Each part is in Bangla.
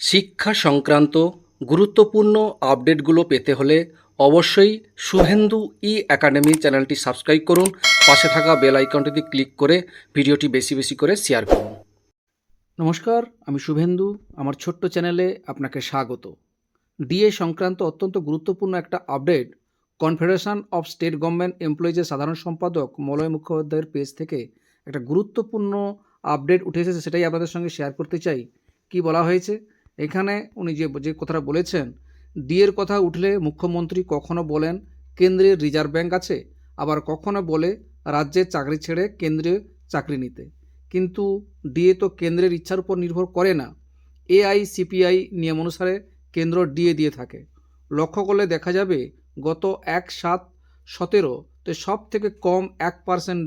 শিক্ষা সংক্রান্ত গুরুত্বপূর্ণ আপডেটগুলো পেতে হলে অবশ্যই শুভেন্দু ই একাডেমি চ্যানেলটি সাবস্ক্রাইব করুন। পাশে থাকা বেল আইকনটিতে ক্লিক করে ভিডিওটি বেশি বেশি করে শেয়ার করুন। নমস্কার, আমি শুভেন্দু। আমার ছোট্ট চ্যানেলে আপনাকে স্বাগত। ডিএ সংক্রান্ত অত্যন্ত গুরুত্বপূর্ণ একটা update confederation of state government এমপ্লয়িজের সাধারণ সম্পাদক মলয় মুখোপাধ্যায়ের পেজ থেকে একটা গুরুত্বপূর্ণ আপডেট উঠে এসেছে, সেটাই আপনাদের সঙ্গে শেয়ার করতে চাই। কি বলা হয়েছে? এখানে উনি যে যে কথাটা বলেছেন, ডিএর কথা উঠলে মুখ্যমন্ত্রী কখনো বলেন কেন্দ্রের রিজার্ভ ব্যাংক আছে, আবার কখনো বলে রাজ্যের চাকরি ছেড়ে কেন্দ্রীয় চাকরি নিতে। কিন্তু ডিএ তো কেন্দ্রের ইচ্ছার উপর নির্ভর করে না। এআই, সিপিআই নিয়ম অনুসারে কেন্দ্র ডিএ দিয়ে থাকে। লক্ষ্য করলে দেখা যাবে গত এক সাত সতেরো সতেরোতে সব থেকে কম এক পার্সেন্ট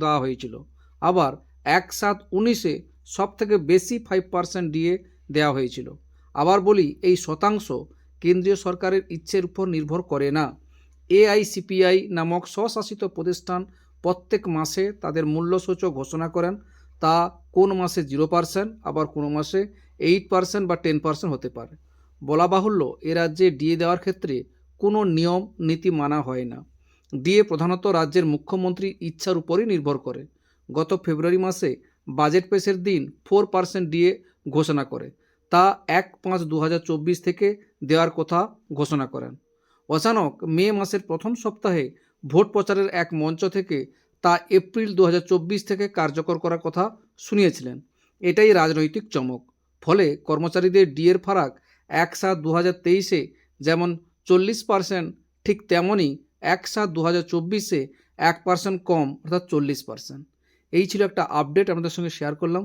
দেওয়া হয়েছিল। আবার এক সাত উনিশে সব থেকে বেশি ফাইভ পার্সেন্ট ডিএ দেওয়া হয়েছিল। আবার বলি, এই শতাংশ কেন্দ্রীয় সরকারের ইচ্ছের উপর নির্ভর করে না। এআইসিপিআই নামক স্বশাসিত প্রতিষ্ঠান প্রত্যেক মাসে তাদের মূল্যসূচক ঘোষণা করেন। তা কোন মাসে জিরো পার্সেন্ট, আবার কোনো মাসে এইট পার্সেন্ট বা টেন পার্সেন্ট হতে পারে। বলা বাহুল্য, এ রাজ্যে ডিএ দেওয়ার ক্ষেত্রে কোনো নিয়ম, নীতি মানা হয় না। ডিএ প্রধানত রাজ্যের মুখ্যমন্ত্রীর ইচ্ছার উপরই নির্ভর করে। গত ফেব্রুয়ারি মাসে বাজেট পেশের দিন ফোর পার্সেন্ট ডিএ ঘোষণা করে। তা এক পাঁচ দু থেকে দেওয়ার কথা ঘোষণা করেন। অচানক মে মাসের প্রথম সপ্তাহে ভোট প্রচারের এক মঞ্চ থেকে তা এপ্রিল দু হাজার চব্বিশ থেকে কার্যকর করার কথা শুনিয়েছিলেন। এটাই রাজনৈতিক চমক। ফলে কর্মচারীদের ডিএর ফারাক এক সাত দু হাজার তেইশে যেমন চল্লিশ পার্সেন্ট, ঠিক তেমনই এক সাত দু হাজার চব্বিশে এক পার্সেন্ট কম, অর্থাৎ চল্লিশ পার্সেন্ট। এই ছিল একটা আপডেট, আপনাদের সঙ্গে শেয়ার করলাম।